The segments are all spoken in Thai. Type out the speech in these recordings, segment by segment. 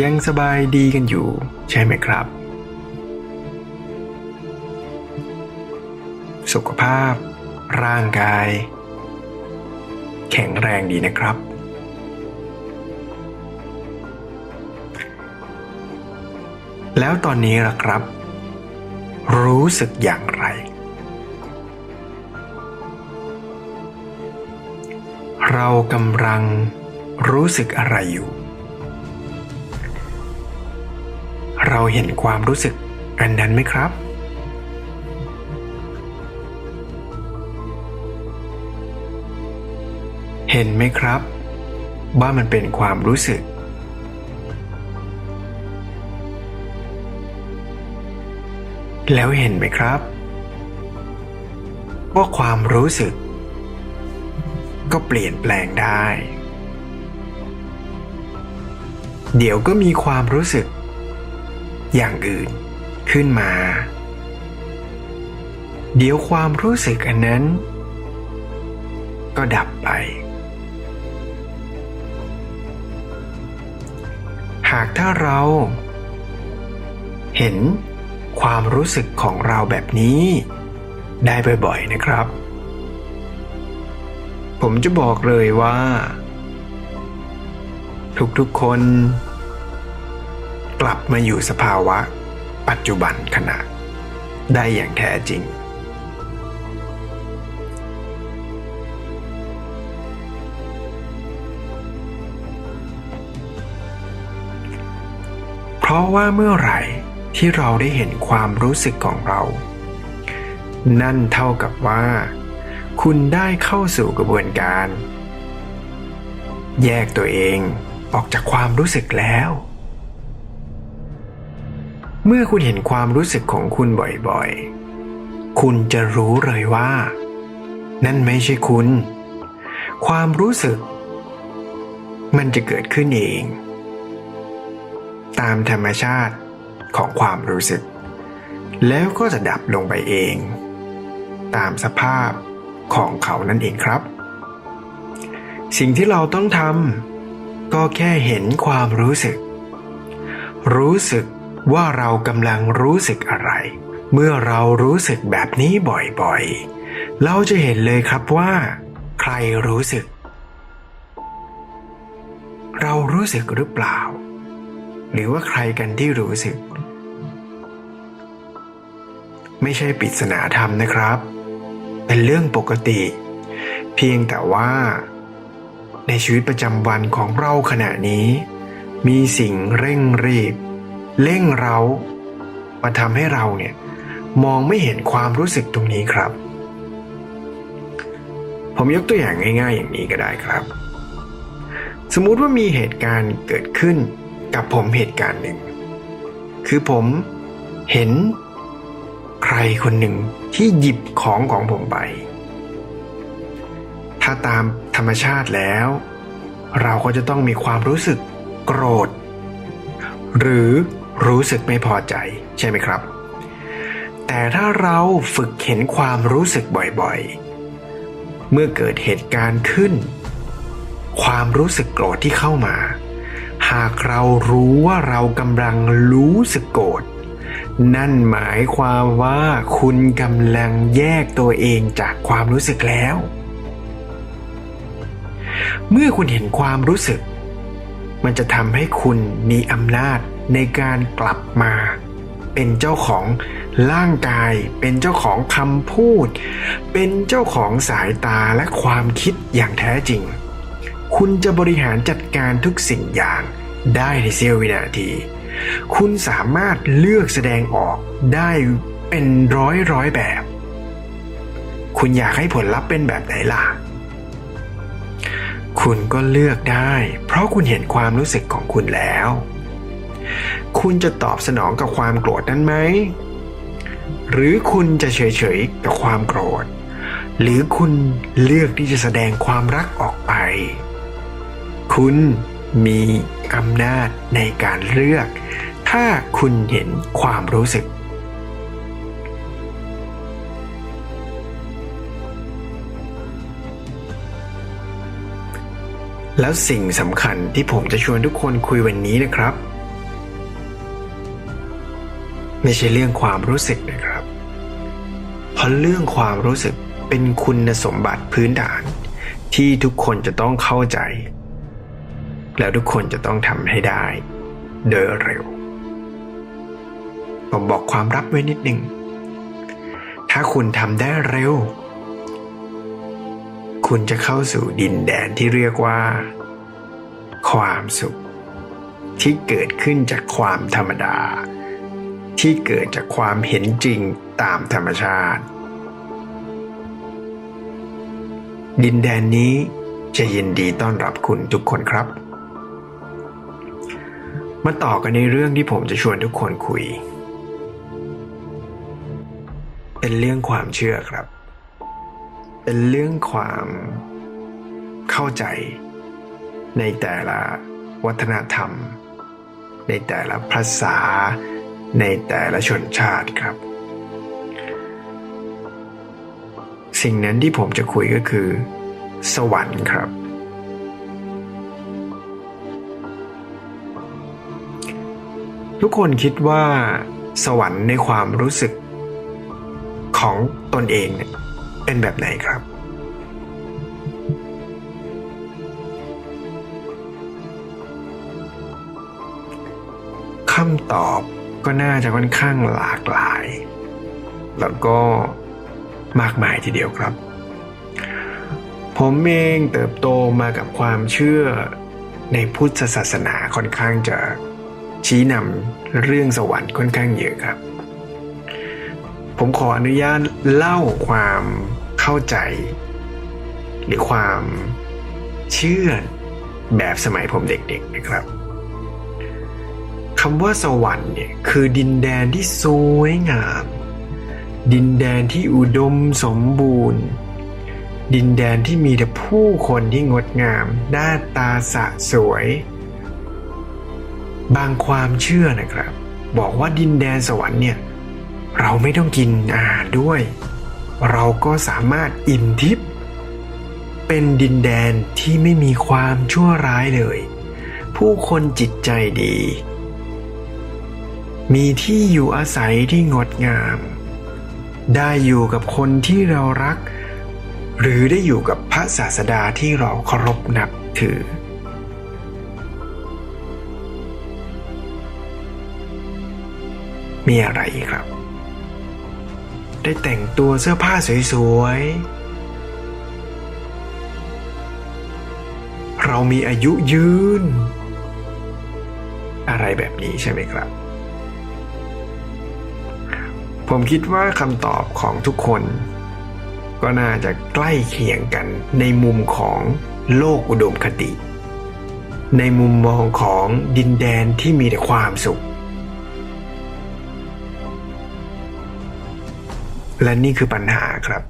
ยังสบายดีกันอยู่ใช่ไหมครับ สุขภาพ ร่างกาย แข็งแรงดีนะครับ แล้วตอนนี้ล่ะครับ รู้สึกอย่างไร เรากำลังรู้สึกอะไรอยู่ เราเห็นความรู้สึกอันนั้นไหมครับ เห็นไหมครับ ว่ามันเป็นความรู้สึก แล้วเห็นไหมครับ ว่าความรู้สึก ก็เปลี่ยนแปลงได้ เดี๋ยวก็มีความรู้สึก อย่างอื่นขึ้นมา เดี๋ยวความรู้สึกอันนั้น ก็ดับไป หากถ้าเรา เห็นความรู้สึกของเราแบบนี้ ได้บ่อยๆนะครับ ผมจะบอกเลยว่า ทุกๆคน กลับมาอยู่สภาวะ ปัจจุบันขณะ ได้อย่างแท้จริง เพราะว่าเมื่อไหร่ที่เราได้เห็นความรู้สึกของเรา นั่นเท่ากับว่า คุณได้เข้าสู่กระบวนการ แยกตัวเองออกจากความรู้สึกแล้ว เมื่อคุณเห็นความรู้สึกของคุณบ่อยๆ คุณจะรู้เลยว่า นั่นไม่ใช่คุณ ความรู้สึก มันจะเกิดขึ้นเอง ตามธรรมชาติของความรู้สึก แล้วก็จะดับลงไปเอง ตามสภาพของเขานั่นเองครับ สิ่งที่เราต้องทำก็แค่เห็นความรู้สึก รู้สึก ว่าเรากำลังรู้สึกอะไร เมื่อเรารู้สึกแบบนี้บ่อยๆ เราจะเห็นเลยครับว่า ใครรู้สึก เรารู้สึกหรือเปล่า หรือว่าใครกันที่รู้สึก ไม่ใช่ปริศนาธรรมนะครับ เป็นเรื่องปกติ เพียงแต่ว่า ในชีวิตประจำวันของเราขณะนี้ มีสิ่งเร่งรีบ เร่งเรามาทำให้เราเนี่ยมองไม่เห็นความรู้สึกตรงนี้ครับ ผมยกตัวอย่างง่าย ๆ อย่างนี้ก็ได้ครับ สมมุติว่ามีเหตุการณ์เกิดขึ้นกับผมเหตุการณ์หนึ่ง คือผมเห็นใครคนหนึ่งที่หยิบของของผมไป ถ้าตามธรรมชาติแล้ว เราก็จะต้องมีความรู้สึกโกรธ หรือ รู้สึกไม่พอใจใช่ไหมครับ แต่ถ้าเราฝึกเห็นความรู้สึกบ่อยๆ เมื่อเกิดเหตุการณ์ขึ้น ความรู้สึกโกรธที่เข้ามา หากเรารู้ว่าเรากำลังรู้สึกโกรธนั่นหมายความว่าคุณกำลังแยกตัวเองจากความรู้สึกแล้ว เมื่อคุณเห็นความรู้สึก มันจะทำให้คุณมีอำนาจ ในการกลับมา เป็นเจ้าของร่างกาย เป็นเจ้าของคำพูด เป็นเจ้าของสายตาและความคิดอย่างแท้จริง คุณจะบริหารจัดการทุกสิ่งอย่างได้ในเสี้ยววินาที คุณสามารถเลือกแสดงออกได้เป็นร้อยร้อยแบบ คุณอยากให้ผลลัพธ์เป็นแบบไหนล่ะ คุณก็เลือกได้ เพราะคุณเห็นความรู้สึกของคุณแล้ว คุณจะตอบสนองกับความโกรธนั้นไหม หรือคุณจะเฉยๆกับความโกรธ หรือคุณเลือกที่จะแสดงความรักออกไป คุณมีอำนาจในการเลือก ถ้าคุณเห็นความรู้สึก แล้วสิ่งสำคัญที่ผมจะชวนทุกคนคุยวันนี้นะครับ ไม่ใช่เรื่องความรู้สึกนะครับ เพราะเรื่องความรู้สึกเป็นคุณสมบัติพื้นฐาน ที่ทุกคนจะต้องเข้าใจ แล้วทุกคนจะต้องทำให้ได้ โดยเร็ว ผมบอกความลับไว้นิดหนึ่ง ถ้าคุณทำได้เร็ว คุณจะเข้าสู่ดินแดนที่เรียกว่า ความสุข ที่เกิดขึ้นจากความธรรมดา ที่เกิดจากความเห็นจริงตามธรรมชาติ ดินแดนนี้จะยินดีต้อนรับคุณทุกคนครับ มาต่อกันในเรื่องที่ผมจะชวนทุกคนคุย เป็นเรื่องความเชื่อครับ เป็นเรื่องความเข้าใจ ในแต่ละวัฒนธรรม ในแต่ละภาษา ในแต่ละชนชาติครับ สิ่งนั้นที่ผมจะคุยก็คือ สวรรค์ครับ ทุกคนคิดว่า สวรรค์ในความรู้สึกของตนเองเนี่ยเป็นแบบไหนครับคำตอบ ก็น่าจะค่อนข้างหลากหลาย แล้วก็มากมายทีเดียวครับ ผมเองเติบโตมากับความเชื่อในพุทธศาสนาค่อนข้างจะชี้นำเรื่องสวรรค์ค่อนข้างเยอะครับ ผมขออนุญาตเล่าความเข้าใจ หรือความเชื่อแบบสมัยผมเด็กๆนะครับ คำว่าสวรรค์เนี่ยคือดินแดนที่สวยงาม ดินแดนที่อุดมสมบูรณ์ ดินแดนที่มีแต่ผู้คนที่งดงาม หน้าตาสะสวย บางความเชื่อนะครับ บอกว่าดินแดนสวรรค์เนี่ยเราไม่ต้องกินอาหารด้วย เราก็สามารถอิ่มทิพย์เป็นดินแดนที่ไม่มีความชั่วร้ายเลย ผู้คนจิตใจดี มีที่อยู่อาศัยที่งดงาม ได้อยู่กับคนที่เรารัก หรือได้อยู่กับพระศาสดาที่เราเคารพนับถือ มีอะไรครับ ได้แต่งตัวเสื้อผ้าสวยๆ เรามีอายุยืน อะไรแบบนี้ใช่ไหมครับ ผมคิดว่าคำตอบของทุกคน ก็น่าจะใกล้เคียงกันในมุมของโลกอุดมคติ ในมุมมองของดินแดนที่มีแต่ความสุข และนี่คือปัญหาครับ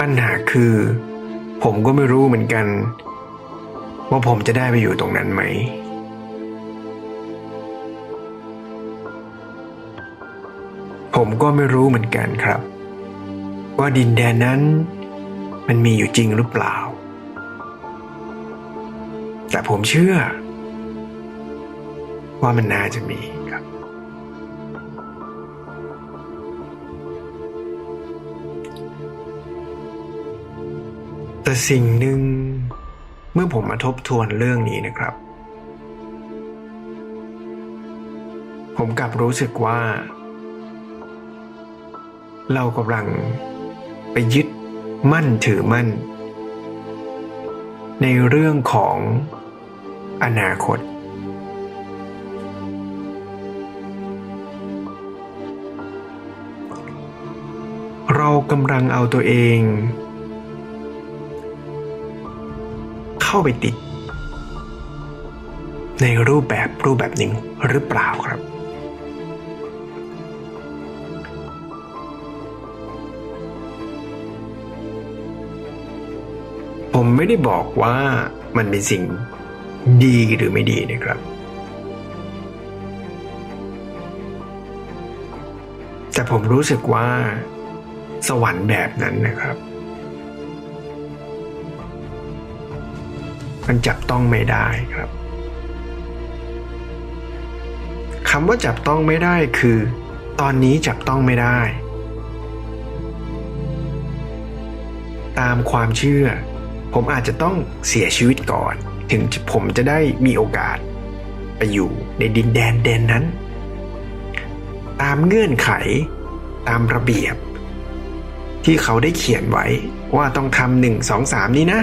ปัญหาคือ ผมก็ไม่รู้เหมือนกัน ว่าผมจะได้ไปอยู่ตรงนั้นไหม ผมก็ไม่รู้เหมือนกันครับ ว่าดินแดนนั้น มันมีอยู่จริงหรือเปล่า แต่ผมเชื่อ ว่ามันน่าจะมีครับ แต่สิ่งหนึ่ง เมื่อผมมาทบทวนเรื่องนี้นะครับ ผมกลับรู้สึกว่า เรากำลังไปยึดมั่นถือมั่น ในเรื่องของอนาคต เรากำลังเอาตัวเอง เข้าไปติด ในรูปแบบรูปแบบหนึ่งหรือเปล่าครับ ผมไม่ได้บอกว่ามันเป็นสิ่งดีหรือไม่ดีนะครับ แต่ผมรู้สึกว่าสวรรค์แบบนั้นนะครับ มันจับต้องไม่ได้ครับคำว่าจับต้องไม่ได้คือ ตอนนี้จับต้องไม่ได้ ตามความเชื่อ ผมอาจจะต้องเสียชีวิตก่อน ถึงผมจะได้มีโอกาส ไปอยู่ในดินแดนแดนนั้น ตามเงื่อนไข ตามระเบียบ ที่เขาได้เขียนไว้ว่าต้องทำหนึ่งสองสามนี้นะ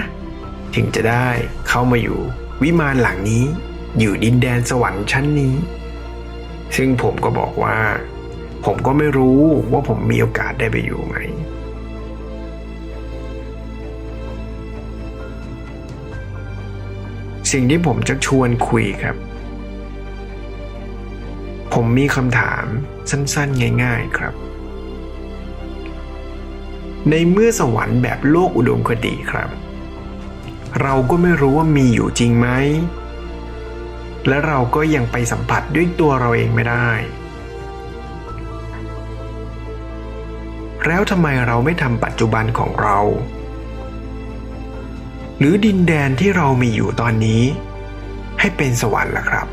ถึงจะได้เข้ามาอยู่ วิมานหลังนี้อยู่ดินแดนสวรรค์ชั้นนี้ ซึ่งผมก็บอกว่า ผมก็ไม่รู้ว่าผมมีโอกาสได้ไปอยู่ไหมสิ่งที่ผมจะชวนคุยครับ ผมมีคำถามสั้นๆ ง่าย ๆครับ ในเมื่อสวรรค์แบบโลกอุดมคติครับ เราก็ไม่รู้ว่ามีอยู่จริงไหม และเราก็ยังไปสัมผัสด้วยตัวเราเองไม่ได้ แล้วทำไมเราไม่ทำปัจจุบันของเรา หรือดินแดนที่เรามีอยู่ตอนนี้ ให้เป็นสวรรค์ล่ะครับ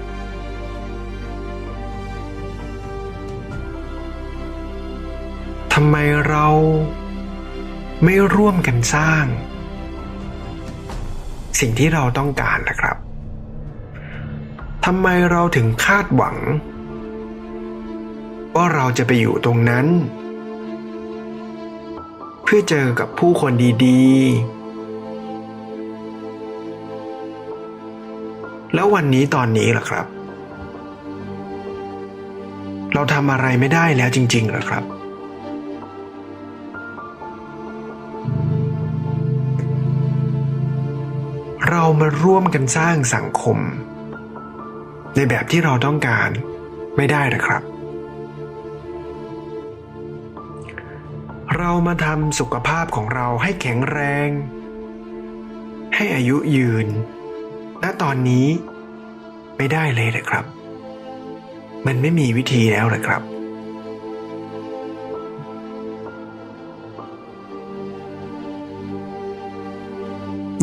ทำไมเราไม่ร่วมกันสร้าง สิ่งที่เราต้องการล่ะครับทำไมเราถึงคาดหวัง ว่าเราจะไปอยู่ตรงนั้น เพื่อเจอกับผู้คนดีๆ แล้ววันนี้ตอนนี้ล่ะครับ เราทำอะไรไม่ได้แล้วจริงๆหรอครับ มาร่วมกันสร้างสังคม ในแบบที่เราต้องการไม่ได้หรอครับ เรามาทำสุขภาพของเราให้แข็งแรง ให้อายุยืน ณ ตอนนี้ไม่ได้เลยเลยครับ มันไม่มีวิธีแล้วเลยครับ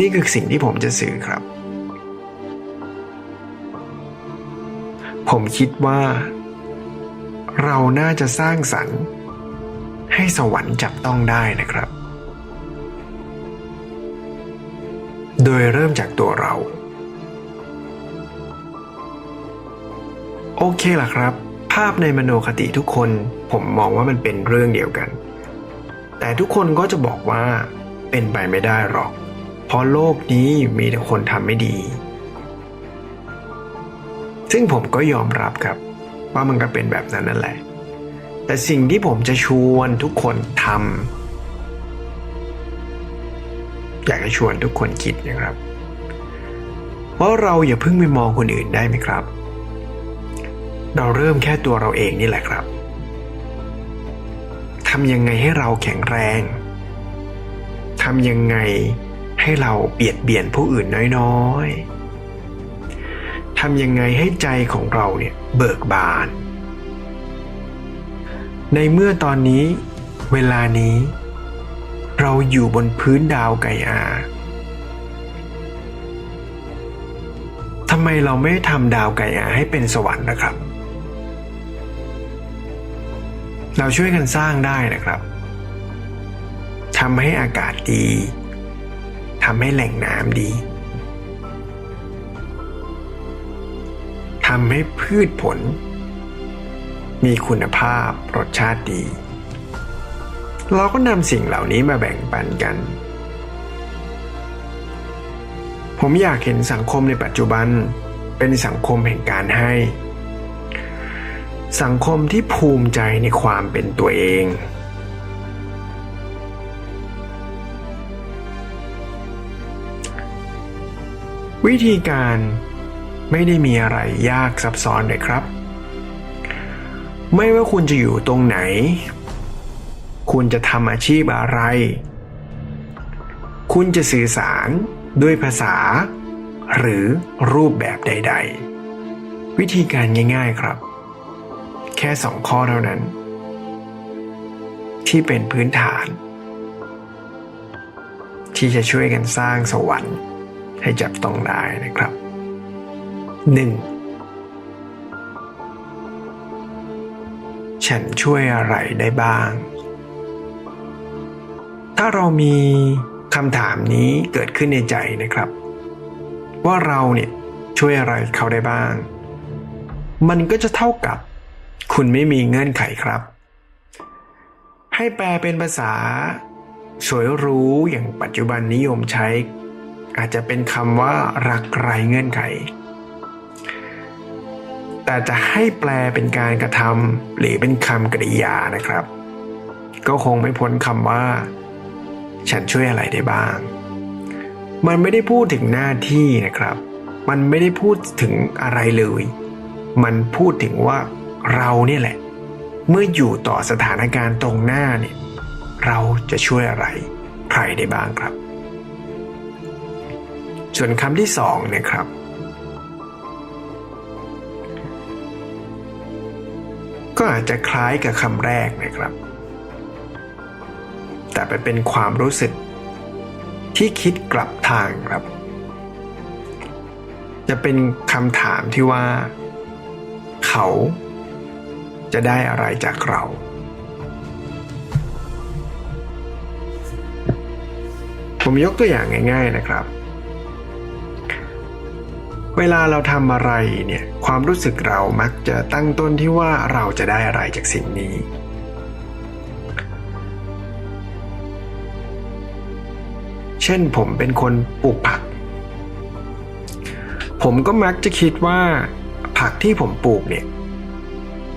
นี่คือสิ่งที่ผมจะสื่อครับ ผมคิดว่า เราน่าจะสร้างสรรค์ ให้สวรรค์จับต้องได้นะครับ โดยเริ่มจากตัวเรา โอเคล่ะครับ ภาพในมโนคติทุกคนผมมองว่ามันเป็นเรื่องเดียวกัน แต่ทุกคนก็จะบอกว่าเป็นไปไม่ได้หรอก ราะโลกนี้มีแต่คนทำไม่ดี ซึ่งผมก็ยอมรับครับ ว่ามันก็เป็นแบบนั้นนั่นแหละ แต่สิ่งที่ผมจะชวนทุกคนทำอยากจะชวนทุกคนคิดนะครับว่าเราอย่าเพิ่งไปมองคนอื่นได้ไหมครับ เราเริ่มแค่ตัวเราเองนี่แหละครับทำยังไงให้เราแข็งแรงทำยังไง ให้เราเบียดเบียนผู้อื่นน้อยๆทำยังไงให้ใจของเราเนี่ยเบิกบาน ในเมื่อตอนนี้เวลานี้ เราอยู่บนพื้นดาวไกอาทำไมเราไม่ทำดาวไกอาให้เป็นสวรรค์นะครับ เราช่วยกันสร้างได้นะครับทำให้อากาศดี ทำให้แหล่งน้ำดีทำให้พืชผล มีคุณภาพรสชาติดี เราก็นำสิ่งเหล่านี้มาแบ่งปันกัน ผมอยากเห็นสังคมในปัจจุบันเป็นสังคมแห่งการให้ สังคมที่ภูมิใจในความเป็นตัวเอง วิธีการไม่ได้มีอะไรยากซับซ้อนเลยครับ ไม่ว่าคุณจะอยู่ตรงไหน คุณจะทำอาชีพอะไร คุณจะสื่อสารด้วยภาษา หรือรูปแบบใด ๆ วิธีการง่าย ๆครับ แค่สองข้อเท่านั้น ที่เป็นพื้นฐาน ที่จะช่วยกันสร้างสวรรค์ ให้จับต้องได้นะครับ 1. ฉันช่วยอะไรได้บ้าง ถ้าเรามีคำถามนี้เกิดขึ้นในใจนะครับ ว่าเราเนี่ยช่วยอะไรเขาได้บ้าง มันก็จะเท่ากับ คุณไม่มีเงื่อนไขครับ ให้แปลเป็นภาษา สวยรู้อย่างปัจจุบันนิยมใช้ อาจจะเป็นคำว่ารักไร้เงื่อนไข แต่จะให้แปลเป็นการกระทำหรือเป็นคำกริยานะครับ ก็คงไม่พ้นคำว่า ฉันช่วยอะไรได้บ้าง มันไม่ได้พูดถึงหน้าที่นะครับ มันไม่ได้พูดถึงอะไรเลย มันพูดถึงว่าเราเนี่ยแหละ เมื่ออยู่ต่อสถานการณ์ตรงหน้าเนี่ยเราจะช่วยอะไรใครได้บ้างครับ ส่วนคำที่สองเนะครับ ก็อาจจะคล้ายกับคำแรกนะครับ แต่ไปเป็นความรู้สึกที่คิดกลับทางครับ จะเป็นคำถามที่ว่า เขาจะได้อะไรจากเราผมยกตัวอย่างง่าย ๆนะครับ เวลาเราทำอะไรเนี่ยความรู้สึกเรามักจะตั้งต้นที่ว่าเราจะได้อะไรจากสิ่งนี้ เช่นผมเป็นคนปลูกผัก ผมก็มักจะคิดว่า ผักที่ผมปลูกเนี่ย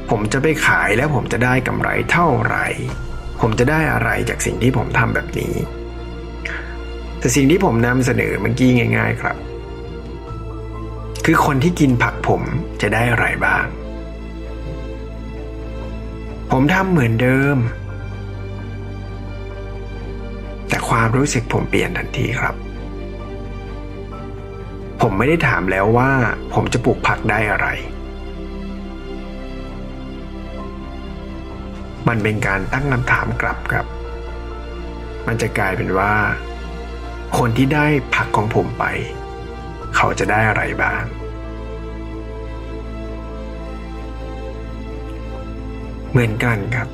ผมจะไปขายแล้วผมจะได้กำไรเท่าไหร่ ผมจะได้อะไรจากสิ่งที่ผมทำแบบนี้ แต่สิ่งที่ผมนำเสนอเมื่อกี้ง่าย ๆ ครับ คือคนที่กินผักผมจะได้อะไรบ้าง ผมทำเหมือนเดิม แต่ความรู้สึกผมเปลี่ยนทันทีครับ ผมไม่ได้ถามแล้วว่า ผมจะปลูกผักได้อะไร มันเป็นการตั้งคำถามกลับครับ มันจะกลายเป็นว่า คนที่ได้ผักของผมไป เขาจะได้อะไรบ้าง เหมือนกันครับ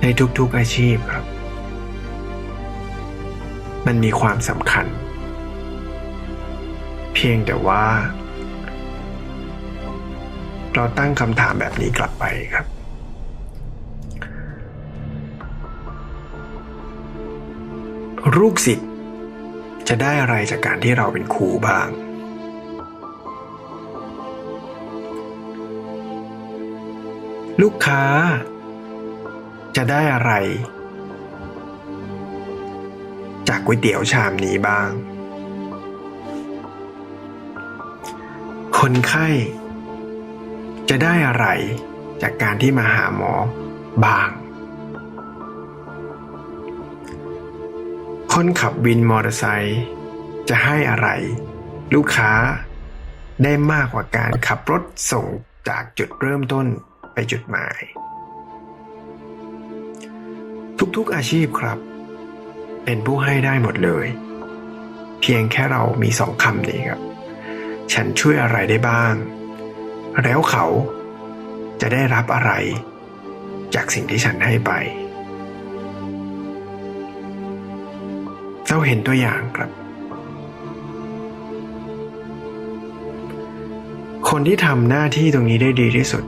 ในทุกๆอาชีพครับ มันมีความสำคัญ เพียงแต่ว่า เราตั้งคำถามแบบนี้กลับไปครับลูกศิษย์ จะได้อะไรจากการที่เราเป็นครูบ้าง ลูกค้า จะได้อะไร จากก๋วยเตี๋ยวชามนี้บ้าง คนไข้ จะได้อะไรจากการที่มาหาหมอบ้าง คนขับวินมอเตอร์ไซค์จะให้อะไร ลูกค้าได้มากกว่าการขับรถส่งจากจุดเริ่มต้นไปจุดหมาย ทุกๆอาชีพครับ เป็นผู้ให้ได้หมดเลย เพียงแค่เรามีสองคำนี้ครับ ฉันช่วยอะไรได้บ้าง แล้วเขาจะได้รับอะไร จากสิ่งที่ฉันให้ไป เราเห็นตัวอย่างครับ คนที่ทำหน้าที่ตรงนี้ได้ดีที่สุด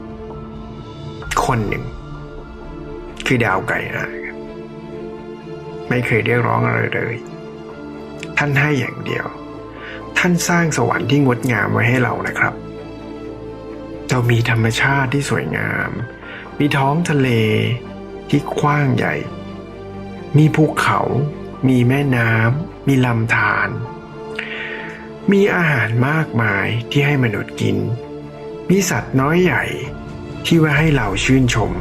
คนหนึ่ง คือดาวไก่นะไม่เคยเรียกร้องอะไรเลย ท่านให้อย่างเดียว ท่านสร้างสวรรค์ที่งดงามไว้ให้เรานะครับ เรามีธรรมชาติที่สวยงาม มีท้องทะเลที่กว้างใหญ่ มีภูเขา มีแม่น้ำ มีลำธาร มีอาหารมากมายที่ให้มนุษย์กิน มีสัตว์น้อยใหญ่ที่ไว้ให้เราชื่นชม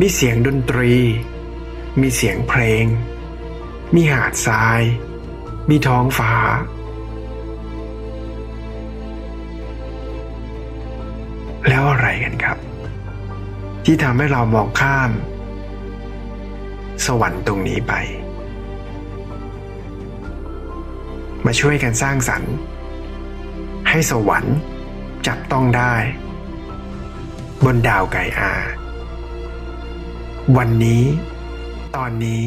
มีเสียงดนตรี มีเสียงเพลง มีหาดทราย มีท้องฟ้าแล้วอะไรกันครับ ที่ทำให้เรามองข้าม สวรรค์ตรงนี้ไป มาช่วยกันสร้างสรรค์ ให้สวรรค์จับต้องได้ บนดาวไกอา วันนี้ ตอนนี้